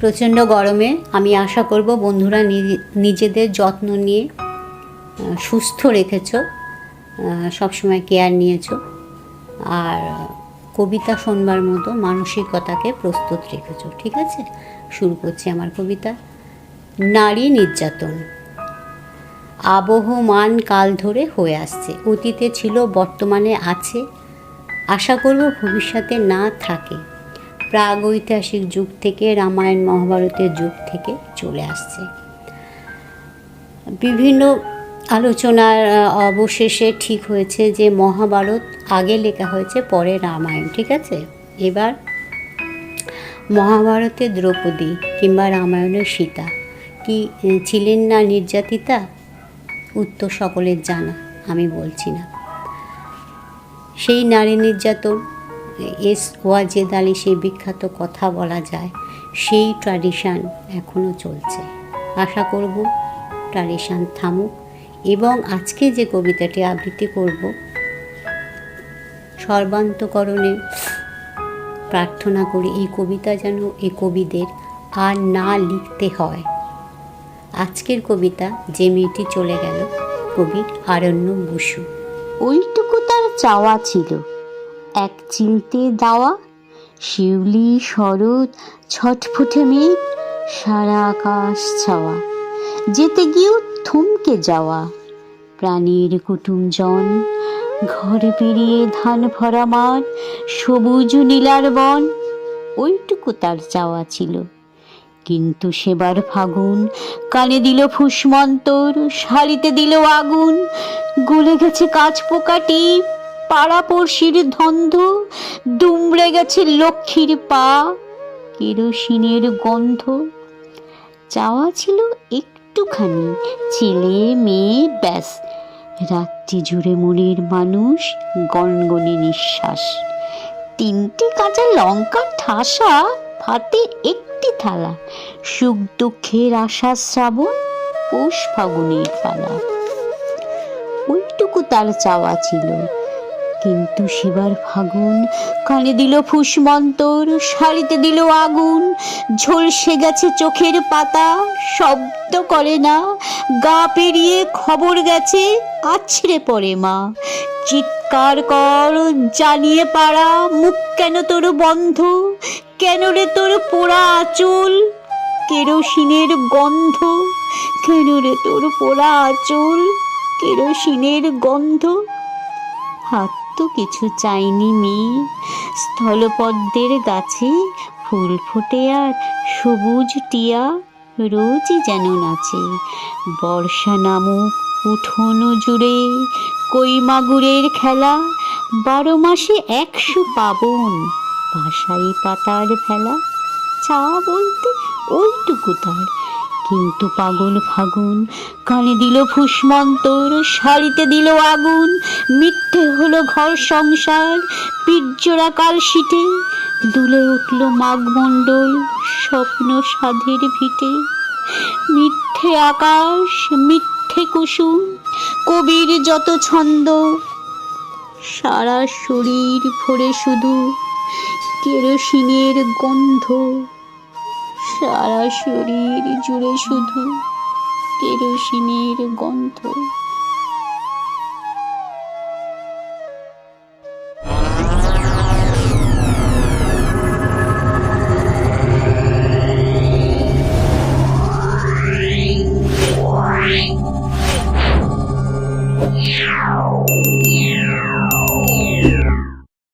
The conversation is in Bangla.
প্রচণ্ড গরমে আমি আশা করব বন্ধুরা নিজেদের যত্ন নিয়ে সুস্থ রেখেছ সবসময় কেয়ার নিয়েছ, আর কবিতা শোনবার মতো মানসিকতাকে প্রস্তুত রেখেছ, ঠিক আছে? শুরু করছি আমার কবিতা। নারী নির্যাতন। আবহমান কাল ধরে হয়ে আসছে, অতীতে ছিল, বর্তমানে আছে, আশা করব ভবিষ্যতে না থাকে। প্রাগৈতিহাসিক যুগ থেকে, রামায়ণ মহাভারতের যুগ থেকে চলে আসছে। বিভিন্ন আলোচনার অবশেষে ঠিক হয়েছে যে মহাভারত আগে লেখা হয়েছে পরে রামায়ণ, ঠিক আছে? এবার মহাভারতে দ্রৌপদী কিংবা রামায়ণের সীতা কি ছিলেন না নির্যাতিতা? উত্তর সকলের জানা, আমি বলছি না। সেই নারী নির্যাতন এস ওয়াজেদ আলী সেই বিখ্যাত কথা বলা যায়। সেই ট্র্যাডিশান এখনও চলছে। আশা করব ট্র্যাডিশান থামুক এবং আজকে যে কবিতাটি আবৃত্তি করব, সর্বান্তকরণে প্রার্থনা করি এই কবিতা যেন এই কবিদের আর না লিখতে হয়। আজকের কবিতা যে মেয়েটি চলে গেল, কবি আরণ্য বসু। ওইটুকু তার চাওয়া ছিল। এক চিলতে দাওয়া, শিউলি, শরৎ, ছটফুটে মেঘ, সারা আকাশ ছাওয়া। যেতে গিয়েও থমকে যাওয়া। প্রাণীর কুটুমজন ঘরে পেরিয়ে ধান ভরা মাঠ, সবুজ নীলার বন, ওইটুকু তার চাওয়া ছিল। কিন্তু সেবার ফাগুন, কানে দিল ফুসমন্তর, শাড়িতে দিল আগুন, গলে গেছে কাঁচ পোকাটি পাড়া পড়শির ধন্ধ, দুমড়ে গেছে লক্ষ্মীর পা, কেরোসিনের গন্ধ। চাওয়া ছিল একটুখানি, ছেলে, মেয়ে, ব্যাস। রাত্রি জুড়ে মনের মানুষ গনগনে নিঃশ্বাস। তিনটি কাঁচা লঙ্কা ঠাসা, ভাতে একটি থালা। সুখ দুঃখের আশা শ্রাবণ, পৌষ ফাগুনের পালা। ওইটুকু তার চাওয়া ছিল। কিন্তু সেবার ফাগুন। কানে দিল ফুসমন্তর শাড়িতে দিল আগুন। ঝলসে গেছে চোখের পাতা, শব্দ করে না। গা পেরিয়ে খবর গেছে, আছড়ে পড়ে মা। চিৎকার কর, জানিয়ে পাড়া, মুখ কেন তোর বন্ধ? কেন রে তোর পোড়া আঁচল? কেরোসিনের গন্ধ? কেন রে তোর পোড়া আঁচল? কেরোসিনের গন্ধ? হাত তো কিছু চাইনি মেয়ে। স্থলপদ্মের গাছে ফুল ফোটে আর সবুজ টিয়া রোজই যেন নাচে। বর্ষা নামুক উঠোন জুড়ে কই মাগুরের খেলা, বারো মাসে একশো পাবন ভাষাই পাতার ফেলা চা বলতে ওইটুকু তার। কিন্তু পাগল ফাগুন। কানে দিল ফুসমন্তর শাড়িতে দিল আগুন। মিথ্যে হলো ঘর সংসার পিজ্জোড়া কাল শীতে। দুলে উঠল মাঘমণ্ডল, স্বপ্ন সাধের ভিটে মিথ্যে আকাশ, মিথ্যে কুসুম, কবির যত ছন্দ। সারা শরীর ভরে শুধু কেরোসিনের গন্ধ। সারা শরীর জুড়ে শুধু কেরোসিনের গন্ধ Meow.